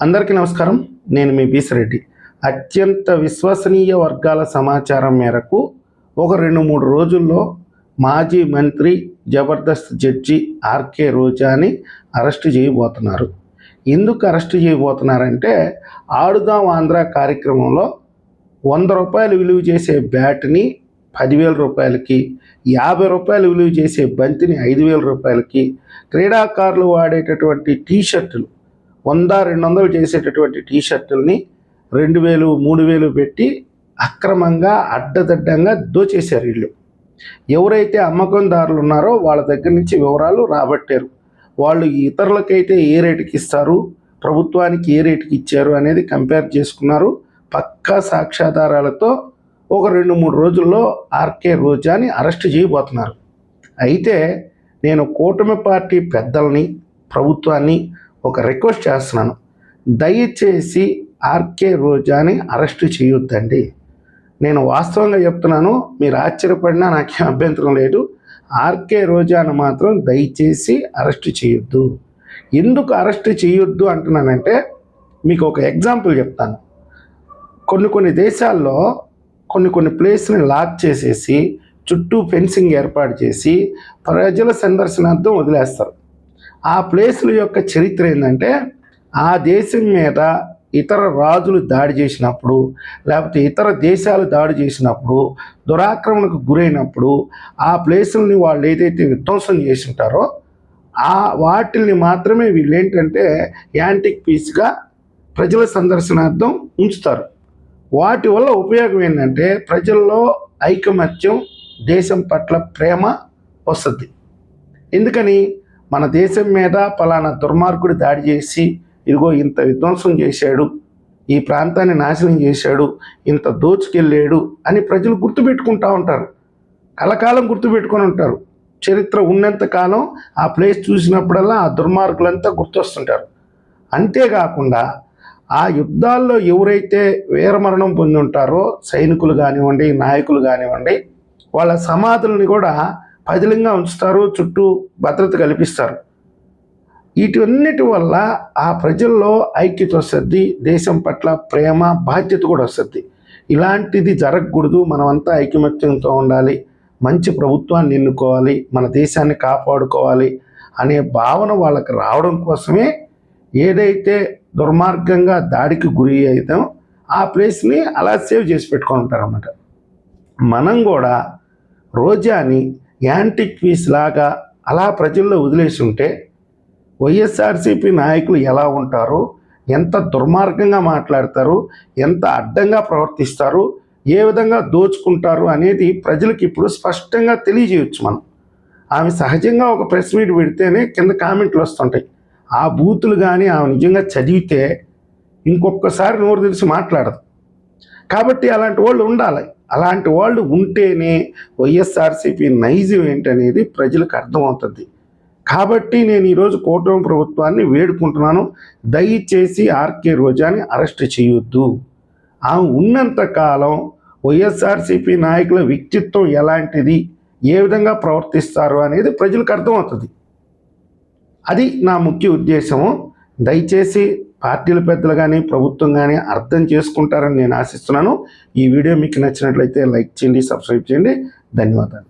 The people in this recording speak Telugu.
అందరికీ నమస్కారం. నేను మీ బీసిరెడ్డి అత్యంత విశ్వసనీయ వర్గాల సమాచారం మేరకు ఒక రెండు మూడు రోజుల్లో మాజీ మంత్రి జబర్దస్త్ జడ్జి ఆర్కే రోజాని అరెస్ట్ చేయబోతున్నారు. ఎందుకు అరెస్ట్ చేయబోతున్నారంటే ఆడుదాం ఆంధ్ర కార్యక్రమంలో వంద రూపాయలు విలువ చేసే బ్యాట్ని పదివేల రూపాయలకి యాభై రూపాయలు విలువ చేసే బంతిని ఐదు వేల రూపాయలకి క్రీడాకారులు వాడేటటువంటి టీషర్టులు వంద రెండు వందలు చేసేటటువంటి టీ షర్టుల్ని రెండు వేలు మూడు వేలు పెట్టి అక్రమంగా అడ్డదడ్డంగా దోచేశారు వీళ్ళు. ఎవరైతే అమ్మకందారులు ఉన్నారో వాళ్ళ దగ్గర నుంచి వివరాలు రాబట్టారు. వాళ్ళు ఇతరులకైతే ఏ రేటుకి ఇస్తారు ప్రభుత్వానికి ఏ రేటుకి ఇచ్చారు అనేది కంపేర్ చేసుకున్నారు. పక్కా సాక్ష్యాధారాలతో ఒక రెండు మూడు రోజుల్లో ఆర్కే రోజాని అరెస్ట్ చేయబోతున్నారు. అయితే నేను కూటమి పార్టీ పెద్దల్ని ప్రభుత్వాన్ని ఒక రిక్వెస్ట్ చేస్తున్నాను. దయచేసి ఆర్కే రోజాని అరెస్ట్ చేయొద్దండి. నేను వాస్తవంగా చెప్తున్నాను మీరు ఆశ్చర్యపడినా నాకేం అభ్యంతరం లేదు. ఆర్కే రోజాను మాత్రం దయచేసి అరెస్ట్ చేయొద్దు. ఎందుకు అరెస్ట్ చేయొద్దు అంటున్నానంటే మీకు ఒక ఎగ్జాంపుల్ చెప్తాను. కొన్ని కొన్ని దేశాల్లో కొన్ని కొన్ని ప్లేస్ని లాక్ చేసేసి చుట్టూ ఫెన్సింగ్ ఏర్పాటు చేసి ప్రజల సందర్శనార్థం వదిలేస్తారు. ఆ ప్లేసుల యొక్క చరిత్ర ఏంటంటే ఆ దేశం మీద ఇతర రాజులు దాడి చేసినప్పుడు లేకపోతే ఇతర దేశాలు దాడి చేసినప్పుడు దురాక్రమణకు గురైనప్పుడు ఆ ప్లేసుల్ని వాళ్ళు ఏదైతే విధ్వంసం చేసి ఉంటారో ఆ వాటిల్ని మాత్రమే వీళ్ళు ఏంటంటే యాంటిక్ పీస్గా ప్రజల సందర్శనార్థం ఉంచుతారు. వాటి వల్ల ఉపయోగం ఏంటంటే ప్రజల్లో ఐకమత్యం దేశం పట్ల ప్రేమ వస్తుంది. ఎందుకని? మన దేశం మీద పలానా దుర్మార్గుడు దాడి చేసి ఇదిగో ఇంత విధ్వంసం చేశాడు ఈ ప్రాంతాన్ని నాశనం చేశాడు ఇంత దోచుకెళ్ళాడు అని ప్రజలు గుర్తుపెట్టుకుంటూ ఉంటారు. కలకాలం గుర్తుపెట్టుకొని ఉంటారు. చరిత్ర ఉన్నంతకాలం ఆ ప్లేస్ చూసినప్పుడల్లా ఆ దుర్మార్గులంతా గుర్తొస్తుంటారు. అంతేకాకుండా ఆ యుద్ధాల్లో ఎవరైతే వీరమరణం పొంది ఉంటారో సైనికులు కానివ్వండి నాయకులు కానివ్వండి వాళ్ళ సమాధుల్ని కూడా పదిలంగా ఉంచుతారు చుట్టూ భద్రత కల్పిస్తారు. వీటన్నిటి వల్ల ఆ ప్రజల్లో ఐక్యత వస్తుంది దేశం పట్ల ప్రేమ బాధ్యత కూడా వస్తుంది. ఇలాంటిది జరగకూడదు మనమంతా ఐకమత్యంతో ఉండాలి మంచి ప్రభుత్వాన్ని ఎన్నుకోవాలి మన దేశాన్ని కాపాడుకోవాలి అనే భావన వాళ్ళకి రావడం కోసమే ఏదైతే దుర్మార్గంగా దాడికి గురి అవుతాం ఆ ప్లేస్ని అలా సేవ్ చేసి పెట్టుకొని ఉంటారన్నమాట. మనం కూడా రోజాని యాంటిక్ పీస్ లాగా అలా ప్రజల్లో వదిలేసి ఉంటే వైఎస్ఆర్సీపీ నాయకులు ఎలా ఉంటారు? ఎంత దుర్మార్గంగా మాట్లాడతారు? ఎంత అడ్డంగా ప్రవర్తిస్తారు? ఏ విధంగా దోచుకుంటారు అనేది ప్రజలకు ఇప్పుడు స్పష్టంగా తెలియజేయచ్చు మనం. ఆమె సహజంగా ఒక ప్రెస్ మీట్ పెడితేనే కింద కామెంట్లు వస్తుంటాయి. ఆ బూతులు కానీ ఆమె నిజంగా చదివితే ఇంకొకసారి నోరు తెలిసి మాట్లాడదు. కాబట్టి అలాంటి వాళ్ళు ఉండాలి. అలాంటి వాళ్ళు ఉంటేనే వైఎస్ఆర్సీపీ నైజం ఏంటనేది ప్రజలకు అర్థమవుతుంది. కాబట్టి నేను ఈరోజు కూటమి ప్రభుత్వాన్ని వేడుకుంటున్నాను. దయచేసి ఆర్కే రోజాని అరెస్ట్ చేయొద్దు. ఆమె ఉన్నంత కాలం వైఎస్ఆర్సీపీ నాయకుల వ్యక్తిత్వం ఎలాంటిది ఏ విధంగా ప్రవర్తిస్తారు అనేది ప్రజలకు అర్థమవుతుంది. అది నా ముఖ్య ఉద్దేశము. దయచేసి పార్టీల పెద్దలు కానీ ప్రభుత్వం కానీ అర్థం చేసుకుంటారని నేను ఆశిస్తున్నాను. ఈ వీడియో మీకు నచ్చినట్లయితే లైక్ చేయండి సబ్స్క్రైబ్ చేయండి. ధన్యవాదాలు.